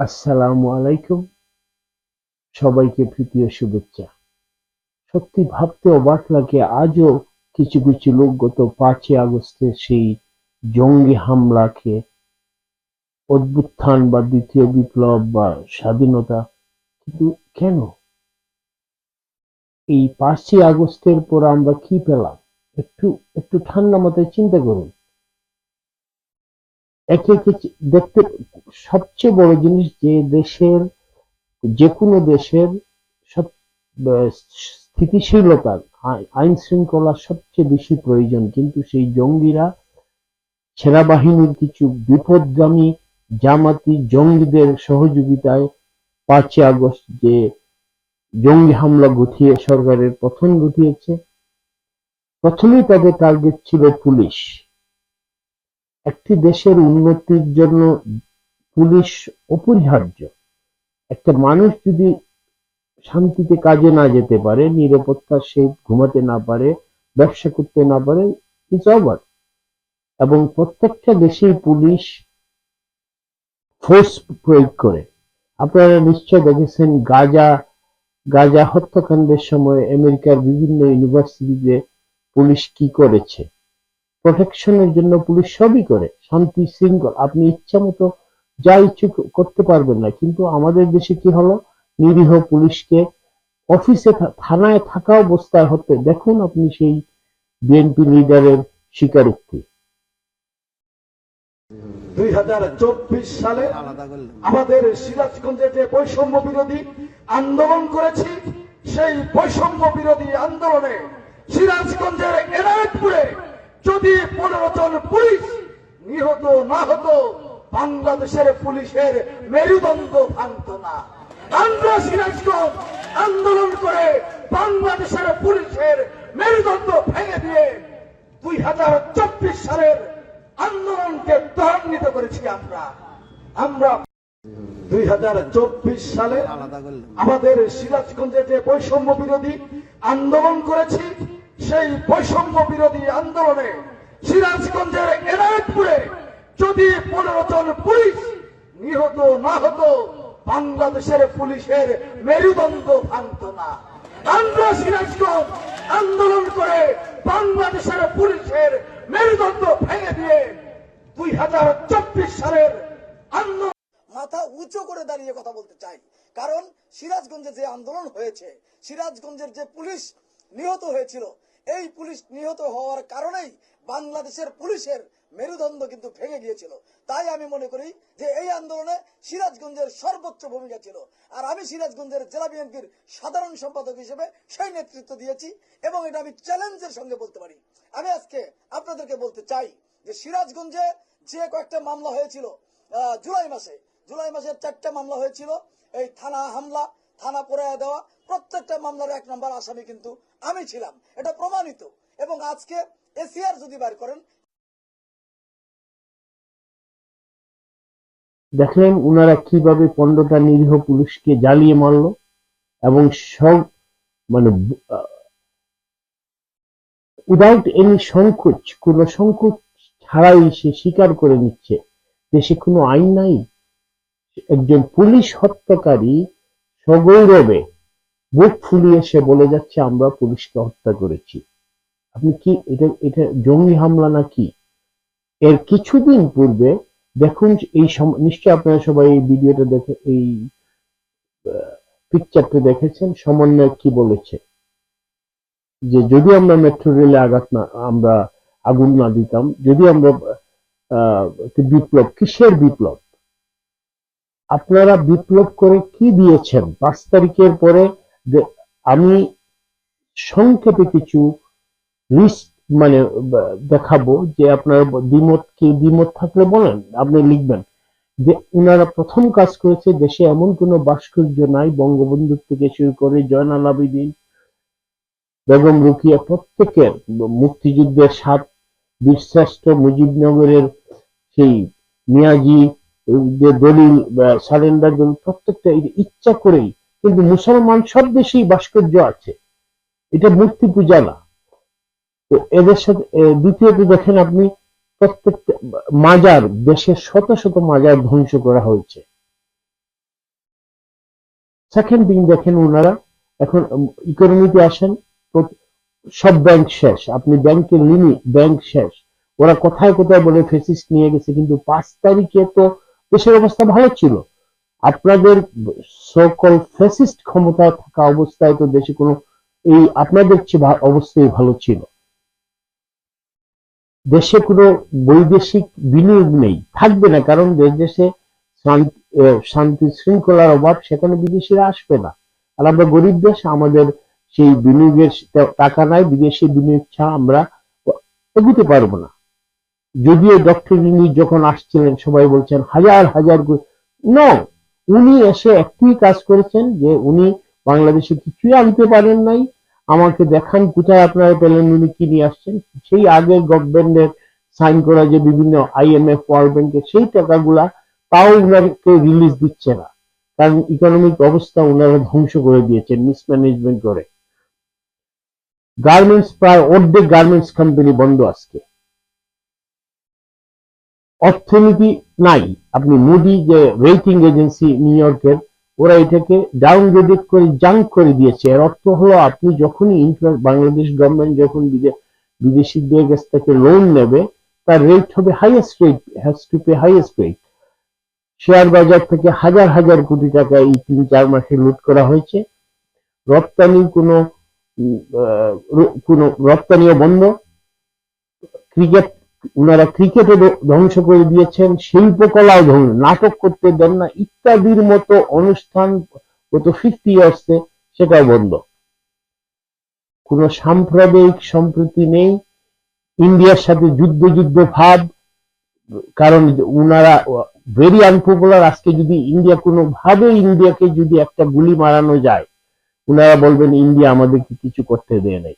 আসসালামু আলাইকুম। সবাইকে প্রীতীয় শুভেচ্ছা। সত্যি ভাবতে অবাক লাগে, আজও কিছু কিছু লোক গত পাঁচই আগস্টের সেই জঙ্গি হামলাকে অভ্যুত্থান বা দ্বিতীয় বিপ্লব বা স্বাধীনতা, কিন্তু কেন? এই পাঁচই আগস্টের পর আমরা কি পেলাম? একটু একটু ঠান্ডা মাথায় চিন্তা করুন। একে একে দেখতে সবচেয়ে বড় জিনিস যে দেশের যে কোনো দেশের সব স্থিতিশীলতার আইন শৃঙ্খলা সবচেয়ে বেশি প্রয়োজন। কিন্তু সেই জঙ্গিরা সেনাবাহিনীর কিছু বিপদগামী জামাতি জঙ্গিদের সহযোগিতায় পাঁচই আগস্ট যে জঙ্গি হামলা ঘটিয়ে, সরকারের পতন ঘটিয়েছে, প্রথমেই তাদের টার্গেট ছিল পুলিশ। একটি দেশের উন্নতির জন্য পুলিশ অপরিহার্য। একটা মানুষ যদি শান্তিতে কাজে না যেতে পারে নিরাপত্তা সে ঘুমাতে না পারে, ব্যবসা করতে না পারে ওভার এবং প্রত্যেকটা দেশেই পুলিশ ফোর্স প্রয়োগ করে। আপনারা নিশ্চয় দেখেছেন গাজা গাজা হত্যাকাণ্ডের সময় আমেরিকার বিভিন্ন ইউনিভার্সিটিতে পুলিশ কি করেছে? প্রোটেকশনের জন্য পুলিশ সবই করে। শান্তি, শৃঙ্খল, আপনি ইচ্ছা মতো যা ইচ্ছুক করতে পারবেন না। কিন্তু আমাদের দেশে কি হলো? নিরীহ পুলিশকে অফিসে থানায় থাকা অবস্থায় হতে দেখুন আপনি সেই বিএনপি লিডারের স্বীকারোক্তি। দুই হাজার চব্বিশ সালে আমাদের সিরাজগঞ্জে যে বৈষম্য বিরোধী আন্দোলন করেছি, সেই বৈষম্য বিরোধী আন্দোলনে সিরাজগঞ্জের এনায়তপুরে যদি পনেরো জন পুলিশ নিহত, না হতো, বাংলাদেশের পুলিশের মেরুদণ্ড ভাঙত না। আমরা সিরাজগঞ্জ আন্দোলন করে বাংলাদেশের পুলিশের মেরুদণ্ড ভেঙে দিয়ে দুই হাজার চব্বিশ সালের আন্দোলনকে ত্বরান্বিত করেছি আমরা। আমরা দুই হাজার চব্বিশ সালে আমাদের সিরাজগঞ্জে যে বৈষম্য বিরোধী আন্দোলন করেছি সেই বৈষম্য বিরোধী আন্দোলনে সিরাজগঞ্জের এনায়তপুরে যদি পনেরো জন পুলিশ নিহত না হতো, বাংলাদেশের পুলিশের মেরুদণ্ড ভাঙত না। আমরা সিরাজগঞ্জ আন্দোলন করে বাংলাদেশের পুলিশের মেরুদণ্ড ভেঙে দিয়ে দুই হাজার চব্বিশ সালের আন্দোলন মাথা উঁচু করে দাঁড়িয়ে কথা বলতে চাই। কারণ সিরাজগঞ্জে যে আন্দোলন হয়েছে, সিরাজগঞ্জের যে পুলিশ নিহত হয়েছিল এই পুলিশ নিহত হওয়ার কারণেই বাংলাদেশের পুলিশের মেরুদণ্ড কিন্তু ভেঙে গিয়েছিল। তাই আমি মনে করি যে এই আন্দোলনে সিরাজগঞ্জের সর্বোচ্চ ভূমিকা ছিল। আর আমি সিরাজগঞ্জের জেলা বিএনপির সাধারণ সম্পাদক হিসেবে সেই নেতৃত্ব দিয়েছি এবং এটা আমি চ্যালেঞ্জের সঙ্গে বলতে পারি। আমি আজকে আপনাদেরকে বলতে চাই যে সিরাজগঞ্জে যে কয়েকটা মামলা হয়েছিল জুলাই মাসে, জুলাই মাসের চারটা মামলা হয়েছিল। এই থানা হামলা, থানা পড়ায় দেওয়া প্রত্যেকটা মামলার এক নম্বর আসামি কিন্তু আমি ছিলাম। এটা প্রমাণিত। এবং আজকে এসিআর যদি বার করেন, দেখলেন উনারা কীভাবে পনেরোটা নিরীহ পুলিশকে জ্বালিয়ে মারলো এবং সব মানে উইদাউট এনি সংকোচ, কোনো সংকোচ ছাড়াই সে স্বীকার করে নিচ্ছে দেশে কোনো আইন নাই। একজন পুলিশ হত্যাকারী সগৌরবে বুক ফুলিয়ে সে বলে যাচ্ছে, আমরা পুলিশকে হত্যা করেছি। আপনি কি এটা এটা জঙ্গি হামলা নাকি এর কিছুদিন পূর্বে দেখুন এই নিশ্চয় আপনারা সবাই এই ভিডিওটা দেখে, এই পিকচারটা দেখেছেন সমন্বয় কি বলেছে? যে যদি আমরা মেট্রো রেলে আঘাত না, আমরা আগুন না দিতাম, যদি আমরা বিপ্লব, কিসের বিপ্লব? আপনারা বিপ্লব করে কি দিয়েছেন? পাঁচ তারিখের পরে আমি সংক্ষেপে কিছু লিস্ট মানে দেখাবো যে আপনার দ্বিমত কি, দ্বিমত থাকলে বলেন, আপনি লিখবেন। যে উনারা প্রথম কাজ করেছে দেশে এমন কোনো ভাস্কর্য নাই বঙ্গবন্ধু থেকে শুরু করে জয়নাল আবেদিন বেগম রুকিয়া প্রত্যেকের মুক্তিযুদ্ধের সাত বীরশ্রেষ্ঠ মুজিবনগরের সেই মিয়াজি যে দলিল সারেন্ডার দলিল, প্রত্যেকটা ইচ্ছা করেই কিন্তু মুসলমান সব দেশেই ভাস্কর্য আছে। এটা মূর্তি পূজা না। তো এদের সাথে দ্বিতীয়ত দেখেন আপনি, প্রত্যেকটা মাজার, দেশের শত শত মাজার ধ্বংস করা হয়েছে। সেকেন্ড থিং দেখেন ওনারা এখন ইকোনমিতে আসেন সব ব্যাংক শেষ। আপনি ব্যাংকের লিমিট ব্যাংক শেষ। ওরা কোথায় কোথায় বলে ফেসিস নিয়ে গেছে, কিন্তু পাঁচ তারিখে তো দেশের অবস্থা ভালো ছিল। আপনাদের সকল ফেসিস্ট ক্ষমতায় থাকা অবস্থায় তো দেশে কোনো এই আপনাদের চেয়ে অবস্থাই ভালো ছিল। দেশে কোনো বৈদেশিক বিনিয়োগ নেই। থাকবে না, কারণ দেশ শান্তি শৃঙ্খলার অভাব, সেখানে বিদেশিরা আসবে না। আর আমরা গরিব দেশ, আমাদের সেই বিনিয়োগের টাকা নাই, বিদেশি বিনিয়োগ ছাড়া আমরা এগুতে পারব না। যদিও ডক্টর ইংলিশ যখন আসছিলেন, সবাই বলছেন, হাজার হাজার নো উনি এসে একটি কাজ করেছেন যে উনি বাংলাদেশে কিছুই আনতে পারেন নাই। আমাকে দেখান কোথায় আপনারা পেলেন, উনি কি নিয়ে আসছেন? সেই আগের গভর্নমেন্টের সাইন করা যে বিভিন্ন আইএমএফ ওয়ার্ল্ড ব্যাংকের সেই টাকাগুলা তাও উনাকে রিলিজ দিচ্ছে না। কারণ ইকোনমিক অবস্থা ওনারা ধ্বংস করে দিয়েছেন মিসম্যানেজমেন্ট করে। গার্মেন্টস প্রায় অর্ধেক গার্মেন্টস কোম্পানি বন্ধ আজকে। অর্থনীতি নাই। আপনি মুডি যে রেটিং এজেন্সি নিউ ইয়র্কের ওরা এটাকে ডাউনগ্রেডেড করে জাঙ্ক করে দিয়েছে। এর অর্থ হলো আপনি যখনই বাংলাদেশ গভর্নমেন্ট যখন বিদে- বিদেশিদের কাছ থেকে লোন নেবে, তার রেট হবে highest rate has to pay highest rate share বাজার থেকে হাজার হাজার কোটি টাকা এই তিন চার মাসে লুট করা হয়েছে। রপ্তানি কোনো কোনো রপ্তানিও বন্ধ। ক্রিকেট ওনারা ক্রিকেটে ধ্বংস করে দিয়েছেন, শিল্পকলাও ধ্বংস নাটক করতে দেন না, ইত্যাদির মতো অনুষ্ঠান গত ফিফটি ইয়ার্সে সেটাও বন্ধ। কোন সাম্প্রদায়িক সম্প্রীতি নেই, ইন্ডিয়ার সাথে যুদ্ধ যুদ্ধ, ভাব, কারণ উনারা ভেরি আনপপুলার আজকে যদি ইন্ডিয়া কোনো ভাবে ইন্ডিয়াকে যদি একটা গুলি মারানো যায়, উনারা বলবেন, ইন্ডিয়া আমাদেরকে কিছু করতে দেয় নাই।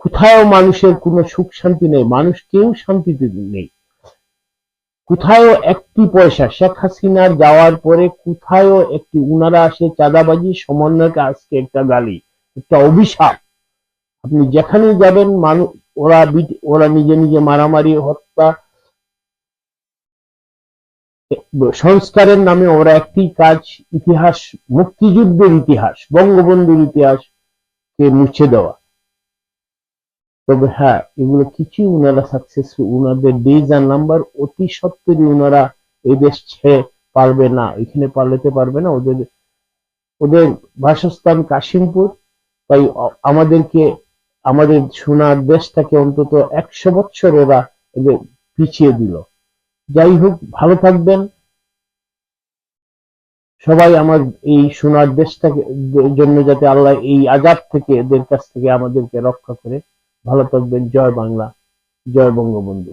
কোথাও মানুষের কোনো সুখ শান্তি নেই, মানুষ কেউ শান্তিতে নেই। কোথাও একটি পয়সা, শেখ হাসিনার যাওয়ার পরে কোথাও একটি উনারা আসে চাঁদাবাজি, সমন্বয়কে আজকে একটা গালি, একটা অভিশাপ। আপনি যেখানে যাবেন মানুষ ওরা ওরা নিজে নিজে মারামারি, হত্যা, সংস্কারের নামে ওরা একটি কাজ, ইতিহাস, মুক্তিযুদ্ধের ইতিহাস, বঙ্গবন্ধুর ইতিহাস কে মুছে দেওয়া। তবে হ্যাঁ এগুলো কিছুই উনারা সাকসেসফুল উনাদের ডেজ আর নাম্বার অতি সত্তরই উনারা এই দেশ ছেড়ে পারবে না, এখানে পালাতে পারবে না। ওদের ওদের বাসস্থান কাশিমপুর, তাই আমাদেরকে, আমাদের সোনার দেশটাকে অন্তত একশো বছর ওরা এদের পিছিয়ে দিল। যাই হোক, ভালো থাকবেন। সবাই আমার এই সোনার দেশটাকে জন্য যাতে আল্লাহ এই আজাদ থেকে, এদের কাছ থেকে আমাদেরকে রক্ষা করে। ভালো থাকবেন জয় বাংলা জয় বঙ্গবন্ধু।